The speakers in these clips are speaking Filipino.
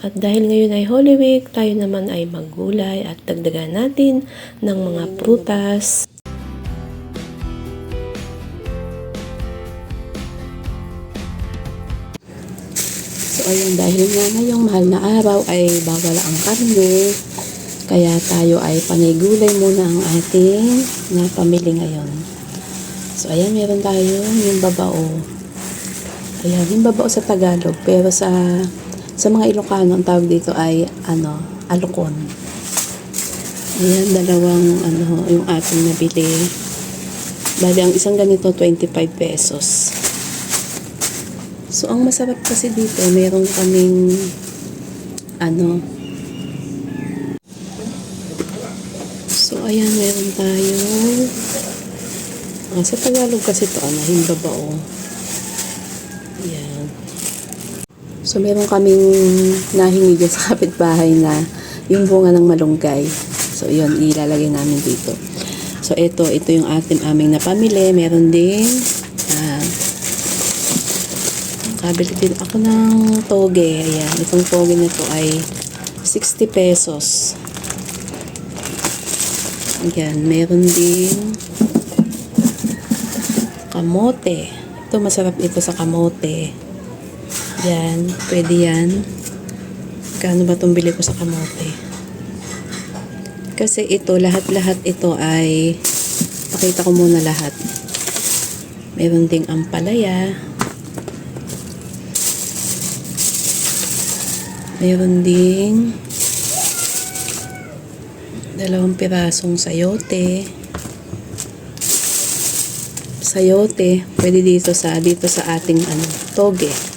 At dahil ngayon ay Holy Week, tayo naman ay maggulay at dagdagan natin ng mga prutas. So ayun, dahil nga ngayong mahal na araw ay bawal ang karne, kaya tayo ay panigulay muna ang ating napamili ngayon. So ayan, meron tayo yung babao. Ayan, yung babao sa Tagalog, pero sa sa mga Ilocano, ang tawag dito ay ano, alukon. Ayan, dalawang ano, yung ating nabili. Bali, ang isang ganito, 25 pesos. So, ang masarap kasi dito, meron kaming ano, so, ayan, meron tayo ah, sa Tagalog kasi to ano, himbabao. Ayan. So, meron kaming nahingi dyan sa kapitbahay na yung bunga ng malunggay. So, yun, ilalagay namin dito. So, ito, ito yung ating aming napamili. Meron din, ah, kabili din ako ng toge. Ayan, itong toge na to ay 60 pesos. Ayan, meron din kamote. Ito, masarap ito sa kamote. Yan, pwede yan. Kano ba itong bili ko sa kamote? Kasi ito, lahat-lahat ito ay, pakita ko muna lahat. Meron ding ampalaya. Meron ding dalawang pirasong sayote. Sayote, pwede dito sa dito sa ating ano, toge.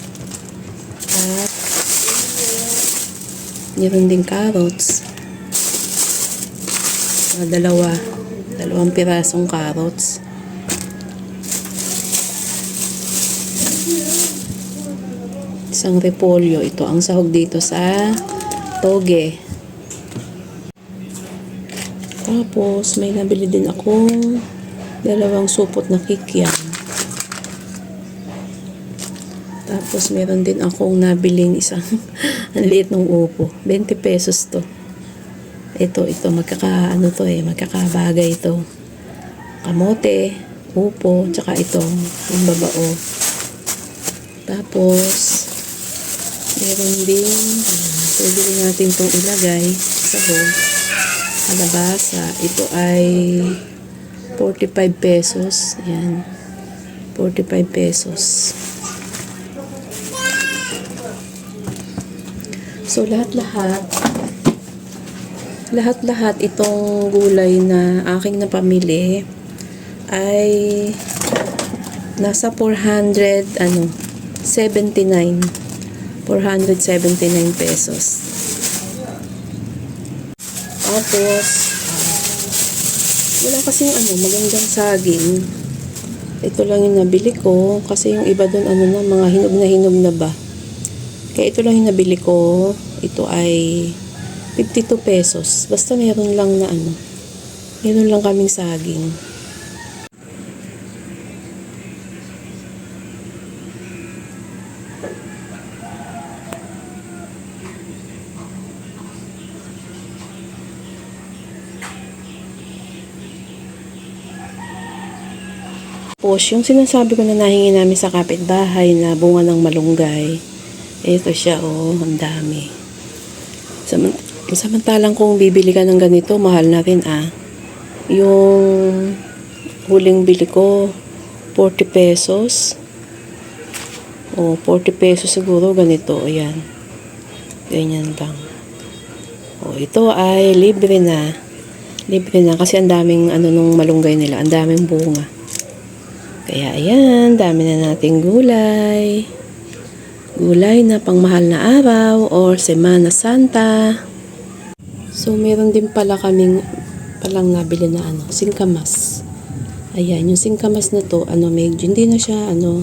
Meron ding carrots. Ah, dalawa. Dalawang pirasong carrots. Isang repolyo. Ito ang sahog dito sa toge. Tapos, may nabili din akong dalawang supot na kikiam. Tapos, meron din akong nabiling isang ang liit ng upo. 20 pesos to. Ito, ito, magkaka, ano to eh, magkakabagay ito. Kamote, upo, tsaka itong yung babao. Tapos, meron din, ah, pwede rin natin itong ilagay sa hog. Kalabasa, ito ay 45 pesos. Ayan, 45 pesos. So, lahat-lahat, lahat-lahat itong gulay na aking napamili ay nasa 400 ano 79 479 pesos. Tapos wala kasing ano magandang saging. Ito lang yung nabili ko kasi yung iba doon ano na mga hinog na hinog na ba kaya ito lang yung nabili ko ito ay 52 pesos. Basta meron lang na ano. Meron lang kaming saging. Tapos, yung sinasabi ko na nahingi namin sa kapitbahay na bunga ng malunggay, ito siya, oh, ang dami. Samant samantalang kung bibili ka ng ganito, mahal na rin ah. Yung huling bili ko, 40 pesos. O, 40 pesos siguro ganito. Ayan. Ganyan lang. O, ito ay libre na. Libre na kasi ang daming ano nung malunggay nila. Ang daming bunga. Kaya ayan, dami na nating gulay. Gulay na pangmahal na araw or Semana Santa. So, meron din pala kaming palang nabili na ano, singkamas. Ayan, yung singkamas na to, ano, medyo, hindi na siya, ano,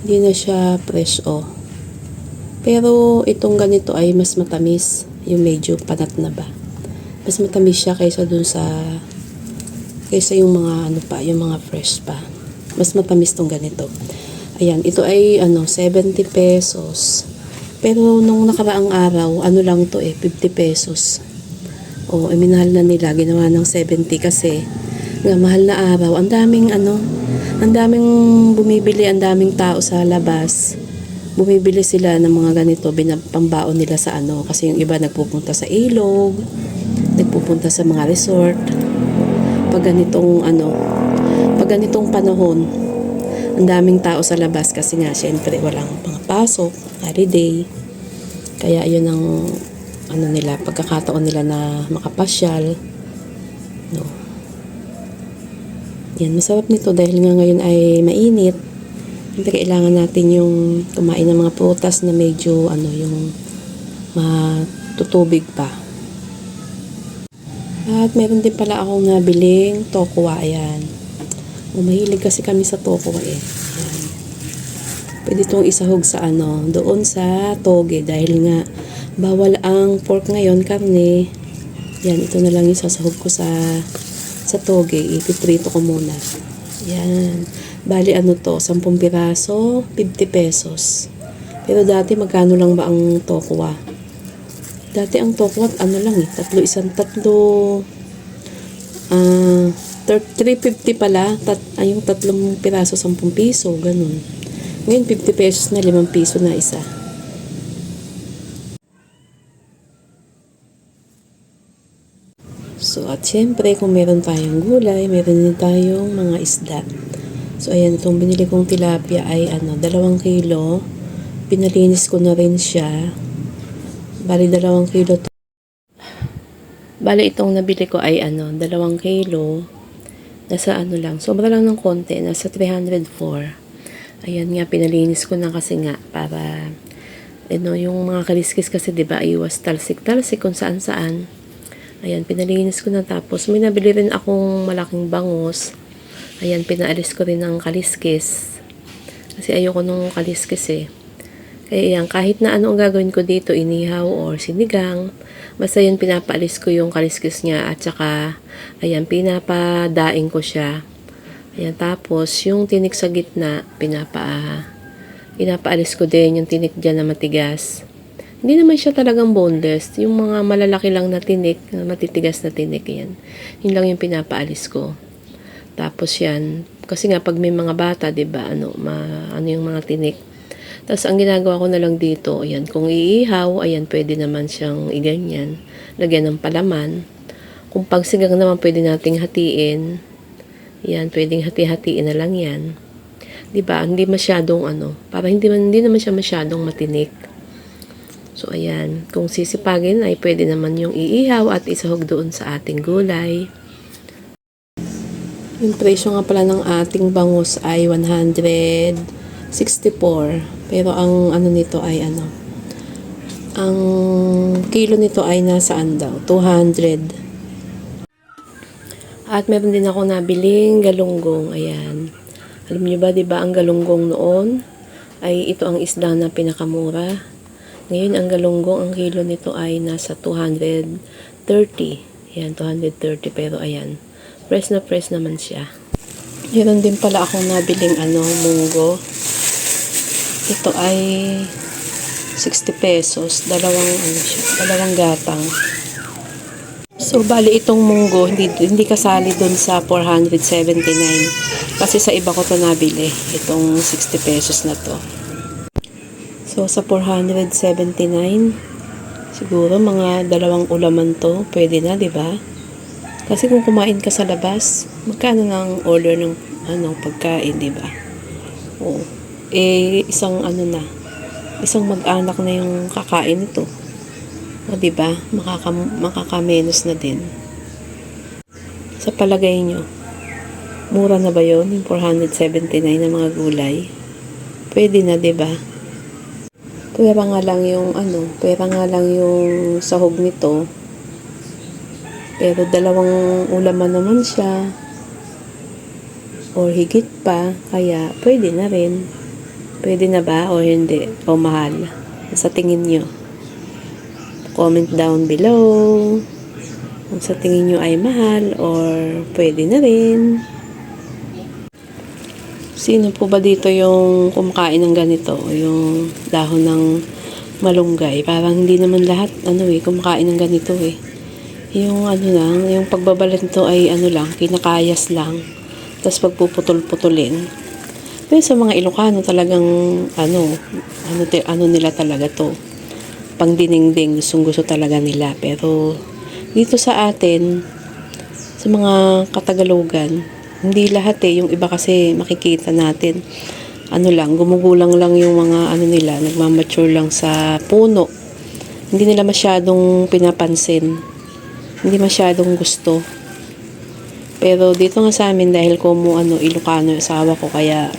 hindi na siya fresh, oh. Pero, itong ganito ay mas matamis. Yung medyo panat na ba. Mas matamis siya kaysa dun sa, kaysa yung mga, ano pa, yung mga fresh pa. Mas matamis tong ganito. Ayan, ito ay, ano, 70 pesos. Pero nung nakaraang araw, ano lang to eh, 50 pesos. O, eh, minahal na nila, ginawa ng 70 kasi nga mahal na araw. Ang daming ano, ang daming bumibili, ang daming tao sa labas. Bumibili sila ng mga ganito, binapambaon nila sa ano. Kasi yung iba nagpupunta sa ilog, nagpupunta sa mga resort. Pag ganitong ano, pag ganitong panahon, ang daming tao sa labas kasi nga syempre walang mga pasok, holiday. Kaya yun ang ano nila, pagkakataon nila na makapasyal. No. Yan, masarap nito dahil nga ngayon ay mainit. Hindi kailangan natin yung kumain ng mga prutas na medyo ano yung matutubig pa. At meron din pala akong nabiling tokwa, ayan. O, mahilig kasi kami sa tokwa eh. Ayan. Pwede itong isahog sa ano, doon sa toge dahil nga bawal ang pork ngayon, karne. Yan, ito na lang yung sasahog ko sa sa toge. Ipiprito ko muna. Yan. Bali ano to, 10 piraso, 50 pesos. Pero dati magkano lang ba ang tokwa? Dati ang tokwa, ano lang eh, tatlo isang tatlo, ah, 350 pala, tat, ay yung tatlong piraso, 10 piso, ganun. Ngayon, 50 pesos na, 5 piso na isa. So, at syempre, kung meron tayong gulay, meron din tayong mga isda. So, ayan, itong binili kong tilapia ay, ano, dalawang kilo. Pinalinis ko na rin siya. Bali, dalawang kilo to. Bali, itong nabili ko ay, ano, dalawang kilo. Nasa ano lang, sobra lang ng konti, nasa 304. Ayan nga, pinalinis ko na kasi nga, para, ano, yung mga kaliskis kasi, di ba, iwas talsik-talsik kung saan-saan. Ayan, pinalinis ko na tapos may nabili rin akong malaking bangus. Ayan, pinaalis ko rin ng kaliskis. Kasi ayoko nung kaliskis eh. Kaya yan, kahit na ano ang gagawin ko dito, inihaw or sinigang, basta yun pinapaalis ko yung kaliskis niya at saka, ayan, pinapadaing ko siya. Ayan, tapos yung tinik sa gitna, pinapa, pinapaalis ko din yung tinik dyan na matigas. Hindi naman siya talagang boneless. Yung mga malalaki lang na tinik, na matitigas na tinik yan. Yun lang yung pinapaalis ko. Tapos yan, kasi nga pag may mga bata, 'di ba, ano, ma, ano yung mga tinik. Tapos ang ginagawa ko na lang dito, ayan, kung iihaw, ayan, pwede naman siyang iganyan. Lagyan ng palaman. Kung pagsigang naman, pwede nating hatiin. Yan, pwedeng hati-hatiin na lang yan. 'Di ba? Hindi masyadong ano, para hindi man hindi naman siya masyadong matinik. So, ayan. Kung sisipagin ay pwede naman yung iihaw at isahog doon sa ating gulay. Yung presyo nga pala ng ating bangus ay 164. Pero ang ano nito ay ano, ang kilo nito ay nasaan daw? 200. At meron din ako nabiling galunggong. Ayan. Alam niyo ba, di ba, ang galunggong noon ay ito ang isda na pinakamura. Ngayon, ang galunggong, ang kilo nito ay nasa 230. Ayan, 230. Pero ayan, press na press naman siya. Meron din pala akong nabiling ano, munggo. Ito ay 60 pesos. Dalawang, ano siya, dalawang gatang. So, bali itong munggo, hindi, hindi kasali dun sa 479. Kasi sa iba ko to nabili. Itong 60 pesos na to. So, sa 479, siguro mga dalawang ulaman to, pwede na, di ba? Kasi kung kumain ka sa labas, magkano ng order ng ano, pagkain, di ba? Oo. Eh, isang ano na, isang mag-anak na yung kakain ito. O, di ba? Makaka, makakamenos na din. Sa palagay nyo, mura na ba yon yung 479 na mga gulay? Pwede na, di ba? Pwera nga lang yung ano, pwera nga lang yung sahog nito. Pero dalawang ulaman naman siya. Or higit pa, kaya pwede na rin. Pwede na ba o hindi? O mahal? Sa tingin nyo? Comment down below. Kung sa tingin nyo ay mahal or pwede na rin. Sino po ba dito yung kumakain ng ganito? Yung dahon ng malunggay. Parang hindi naman lahat, ano eh, kumakain ng ganito eh. Yung ano lang, yung pagbabalat nito ay ano lang, kinakayas lang. Tapos pagpuputol-putulin. Pero sa mga Ilocano talagang ano, ano, ti- ano nila talaga to. Pang dinengdeng, gustong gusto talaga nila. Pero dito sa atin, sa mga Katagalogan, hindi lahat eh. Yung iba kasi makikita natin, ano lang, gumugulang lang yung mga ano nila, nagmamature lang sa puno. Hindi nila masyadong pinapansin. Hindi masyadong gusto. Pero dito nga sa amin dahil ko mo ano, Ilocano asawa ko kaya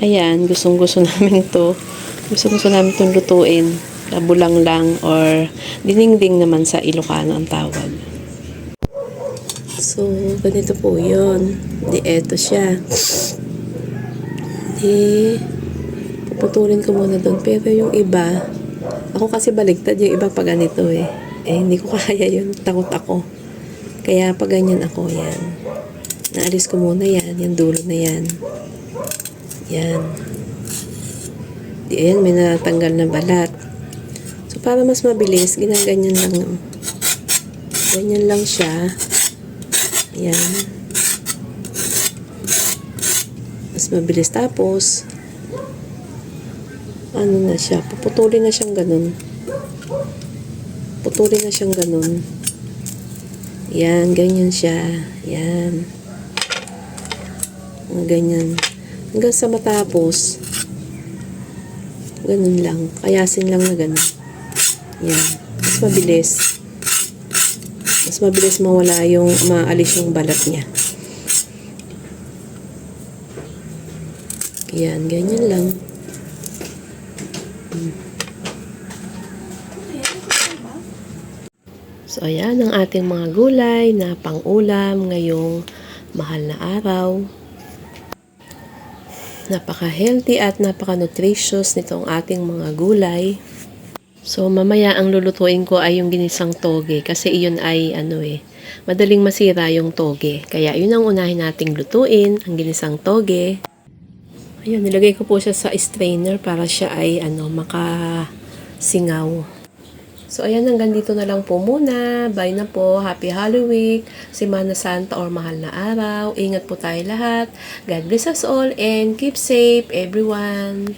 ayan, gustong gusto namin to. Gustong gusto namin itong lutuin. Kabulang lang or diningding naman sa Ilocano ang tawag. So, ganito po yun. Di, eto siya. Di, puputulin ko muna doon. Pero yung iba, ako kasi baligtad yung iba pag ganito eh. Eh, hindi ko kaya yun. Takot ako. Kaya pag ganyan ako, yan. Naalis ko muna yan. Yung dulo na yan. Yan. Di, ayan, may natanggal na balat. So, para mas mabilis, ginaganyan lang. Ganyan lang siya. Yan. Mas mabilis. Tapos, ano na siya, puputulin na siyang ganun. Putulin na siyang ganun. Yan, ganyan siya. Yan. Ganyan. Hanggang sa matapos, ganun lang. Kayasin lang na ganun. Yan. Mas mabilis. Mas mabilis mawala yung, maalis yung balat niya. Yan, ganyan lang. So, ayan ang ating mga gulay na pang-ulam ngayong mahal na araw. Napaka-healthy at napaka-nutritious nitong ating mga gulay. So, mamaya ang lulutuin ko ay yung ginisang toge kasi iyon ay ano eh, madaling masira yung toge. Kaya yun ang unahin nating lutuin, ang ginisang toge. Ayun, nilagay ko po siya sa strainer para siya ay ano, makasingaw. So, ayan, hanggang dito na lang po muna. Bye na po. Happy Halloween, Semana Santa or Mahal na Araw. Ingat po tayo lahat. God bless us all and keep safe everyone.